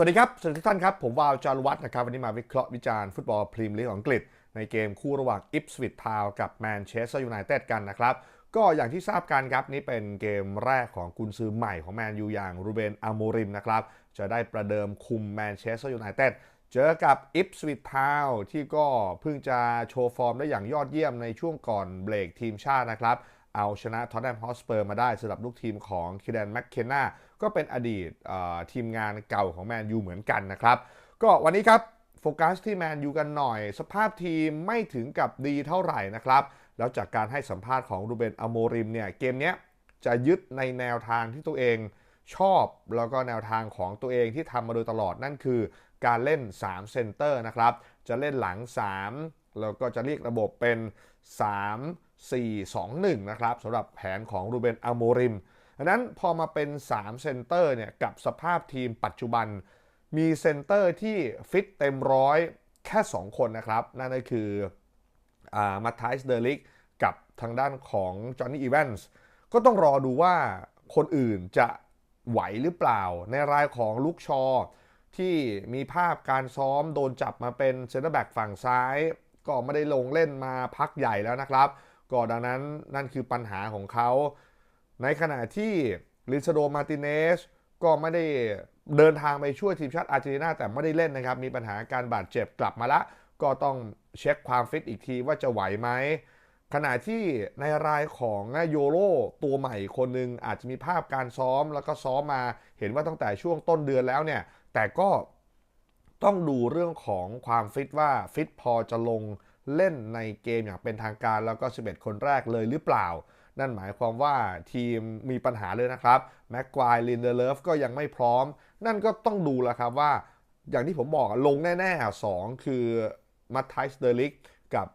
สวัสดีครับ สวัสดีทุกท่านครับ ผมวาวจารวัฒน์นะครับ วันนี้มาวิเคราะห์วิจารณ์ฟุตบอลพรีเมียร์ลีกของอังกฤษ ในเกมคู่ระหว่างอิปสวิตทาวกับแมนเชสเตอร์ยูไนเต็ดกันนะครับ ก็อย่างที่ทราบกันครับ นี่เป็นเกมแรกของกุนซือใหม่ของแมนยูอย่างรูเบนอาโมริมนะครับ จะได้ประเดิมคุมแมนเชสเตอร์ยูไนเต็ดเจอกับอิปสวิตทาวที่ก็เพิ่งจะโชว์ฟอร์มได้อย่างยอดเยี่ยมในช่วงก่อนเบรกทีมชาตินะครับเอาชนะท็อตแนมฮอสเปอร์มาได้สำหรับลูกทีมของคิดแดนแมคเคนนา ก็เป็นอดีตทีมงานเก่าของแมนยูเหมือนกันนะครับ ก็วันนี้ครับโฟกัสที่แมนยูกันหน่อย สภาพทีมไม่ถึงกับดีเท่าไหร่นะครับ แล้วจากการให้สัมภาษณ์ของรูเบนอโมริมเนี่ยเกมนี้จะยึดในแนวทางที่ตัวเองชอบแล้วก็แนวทางของตัวเองที่ทำมาโดยตลอดนั่นคือการเล่น 3 เซนเตอร์นะครับ จะเล่นหลัง 3 แล้วก็จะเรียกระบบเป็น 3 4 2 1 นะครับสำหรับแผนของรูเบนอโมริม ดังนั้นพอมาเป็น3เซนเตอร์เนี่ยกับสภาพทีมปัจจุบัน มีเซนเตอร์ที่ฟิตเต็มร้อยแค่ 2 คนนะครับ นั่นก็คือมาทายส์เดลิกกับทางด้านของจอห์นนี่อีแวนส์ก็ต้องรอดูว่าคนอื่นจะไหวหรือเปล่า ในรายของลุกชอ ที่มีภาพการซ้อมโดนจับมาเป็นเซนเตอร์แบ็กฝั่งซ้าย ก็ไม่ได้ลงเล่นมาพักใหญ่แล้วนะครับ ก็ดังนั้นนั่นคือปัญหาของเขา ในขณะที่ลิซาโดมาร์ติเนสก็ไม่ได้เดินทางไปช่วยทีมชาติอาร์เจนตินาแต่ไม่ได้เล่นนะครับ มีปัญหาการบาดเจ็บกลับมาละ ก็ต้องเช็คความฟิตอีกทีว่าจะไหวไหมขณะที่ในรายของโยโรตัวใหม่คนหนึ่งอาจจะมีภาพการซ้อมแล้วก็ซ้อมมาเห็นว่าตั้งแต่ช่วงต้นเดือนแล้วเนี่ย แต่ก็ต้องดูเรื่องของความฟิตว่าฟิตพอจะลงเล่นในเกมอย่างเป็นทางการแล้วก็ 11 คนแรกเลยหรือเปล่า นั่นหมายความว่าทีมมีปัญหาเลยนะครับแม็กควายลินเดเลฟก็ยังไม่พร้อม นั่นก็ต้องดูแล้วครับว่า อย่างที่ผมบอกลงแน่ๆสองคือมัตไทส์เดลิกกับ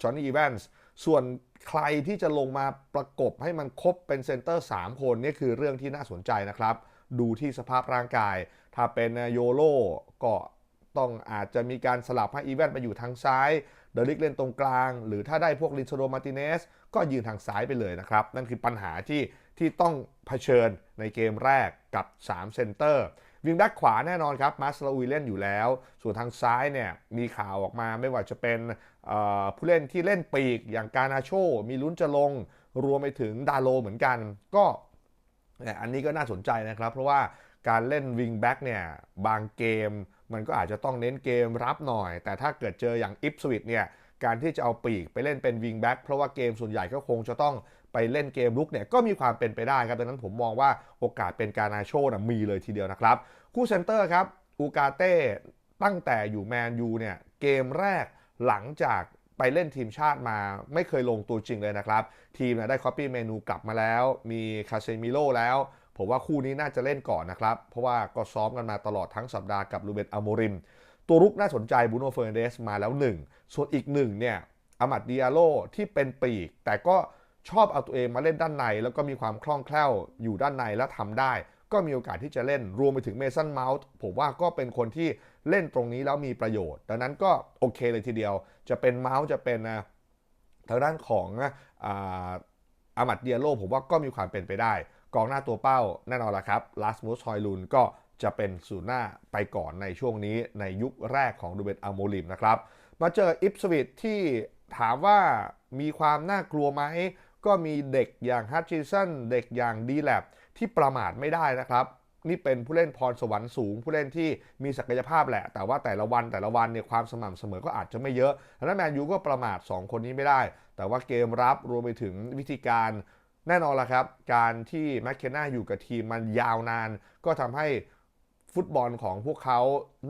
จอห์นนี่อีแวนส์ส่วนใครที่จะลงมาประกบให้มันครบเป็นเซนเตอร์ 3 คนนี่คือเรื่องที่น่าสนใจนะครับ ดูที่สภาพร่างกาย ถ้าเป็นโยโลก็ ต้องอาจจะมีการสลับให้อีแวนไปอยู่ทางซ้ายเดลิกเล่นตรงกลาง หรือถ้าได้พวกลินโซโดมาติเนสก็ยืนทางซ้ายไปเลยนะครับ นั่นคือปัญหาที่ที่ต้องเผชิญในเกมแรกกับ 3 เซนเตอร์วิงแบ็กขวาแน่นอนครับมาสลาอุยเล่นอยู่แล้ว ส่วนทางซ้ายเนี่ยมีข่าวออกมาไม่ว่าจะเป็นผู้เล่นที่เล่นปีกอย่างการนาโช มีลุ้นจะลง รวมไปถึงดาโลเหมือนกันก็อันนี้ก็น่าสนใจนะครับ เพราะว่าการเล่นวิงแบ็กเนี่ยบางเกม มันก็อาจจะต้องเน้นเกมรับหน่อย แต่ถ้าเกิดเจออย่างอิปสวิตเนี่ยการที่จะเอาปีกไปเล่นเป็นวิงแบ็กเพราะว่าเกมส่วนใหญ่ก็คงจะต้องไปเล่นเกมลุกเนี่ยก็มีความเป็นไปได้ครับดังนั้นผมมองว่าโอกาสเป็นการนาโชนะมีเลยทีเดียวนะครับ คู่เซนเตอร์ครับอูกาเต้ตั้งแต่อยู่แมนยูเนี่ยเกมแรกหลังจากไปเล่นทีมชาติมาไม่เคยลงตัวจริงเลยนะครับ ทีมนะได้คอปปี้เมนูกลับมาแล้ว มีคาเซมิโลแล้ว ผมว่าคู่นี้น่าจะเล่นก่อนนะครับ เพราะว่าก็ซ้อมกันมาตลอดทั้งสัปดาห์กับลูเบนอโมริม ตัวรุกน่าสนใจบูโนเฟอร์เดสมาแล้ว 1 ส่วนอีกหนึ่งเนี่ยอามัดดิอาโลที่เป็นปีก แต่ก็ชอบเอาตัวเองมาเล่นด้านใน แล้วก็มีความคล่องแคล่วอยู่ด้านในแล้วทำได้ ก็มีโอกาสที่จะเล่นรวมไปถึงเมสันเมาส์ผมว่าก็เป็นคนที่เล่นตรงนี้แล้วมีประโยชน์ ดังนั้นก็โอเคเลยทีเดียว จะเป็นเมาส์จะเป็นทางด้านของอามัดเดียโลผมว่าก็มีความเป็นไปได้ กองหน้าตัวเป้าแน่นอนละครับลาสมูสฮอยลุนก็จะเป็นศูนย์หน้าไปก่อนในช่วงนี้ในยุคแรกของดูเบนอัลโมลิมนะครับ มาเจออิปสวิตที่ถามว่ามีความน่ากลัวไหม ก็มีเด็กอย่างฮัตชิสันเด็กอย่างดีแลบที่ประมาทไม่ได้นะครับ นี่เป็นผู้เล่นพรสวรรค์สูง ผู้เล่นที่มีศักยภาพแหละ แต่ว่าแต่ละวันแต่ละวันเนี่ยความสม่ำเสมอก็อาจจะไม่เยอะดังนั้นแมนยูก็ประมาท 2 คนนี้ไม่ได้ แต่ว่าเกมรับรวมไปถึงวิธีการ แน่นอนละครับ การที่แมคเคนนาอยู่กับทีมมันยาวนาน ก็ทำให้ฟุตบอลของพวกเขา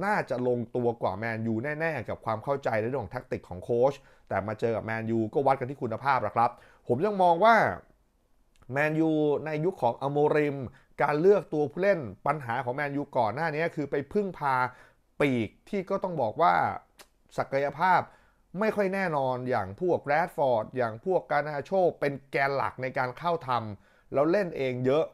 น่าจะลงตัวกว่าแมนยูแน่ ๆ กับความเข้าใจในเรื่องของแท็กติกของโค้ชแต่มาเจอกับแมนยูก็วัดกันที่คุณภาพละครับ ผมยังมองว่าแมนยูในยุคของอโมริม การเลือกตัวผู้เล่นปัญหาของแมนยูก่อนหน้านี้คือไปพึ่งพาปีกที่ก็ต้องบอกว่าศักยภาพ ไม่ค่อยแน่นอนอย่างพวกแรดฟอร์ดอย่างพวกการนาโชเป็นแกนหลักในการเข้าทำแล้วเล่นเองเยอะ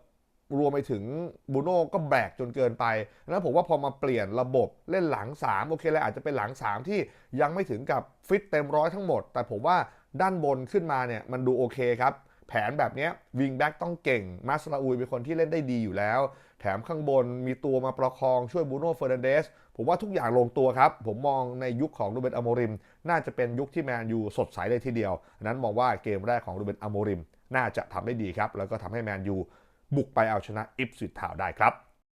รวมไปถึงบูโน่ก็แบกจนเกินไปแล้วผมว่าพอมาเปลี่ยนระบบเล่นหลัง 3 โอเคเลยอาจจะเป็นหลัง 3 ที่ยังไม่ถึงกับฟิตเต็มร้อยทั้งหมด แต่ผมว่าด้านบนขึ้นมาเนี่ยมันดูโอเคครับ แผนแบบนี้วิงแบ็กต้องเก่ง มาสลาอุยเป็นคนที่เล่นได้ดีอยู่แล้ว แถมข้างบนมีตัวมาประคองช่วยบูโน่เฟอร์นันเดสผมว่าทุกอย่างลงตัวครับ ผมมองในยุคของรูเบนอโมริม น่าจะเป็นยุคที่แมนยูสดใสเลยทีเดียว นั้นมองว่าเกมแรกของรูเบนอโมริม น่าจะทำได้ดีครับ แล้วก็ทำให้แมนยูบุกไปเอาชนะอิปสวิททาวได้ครับ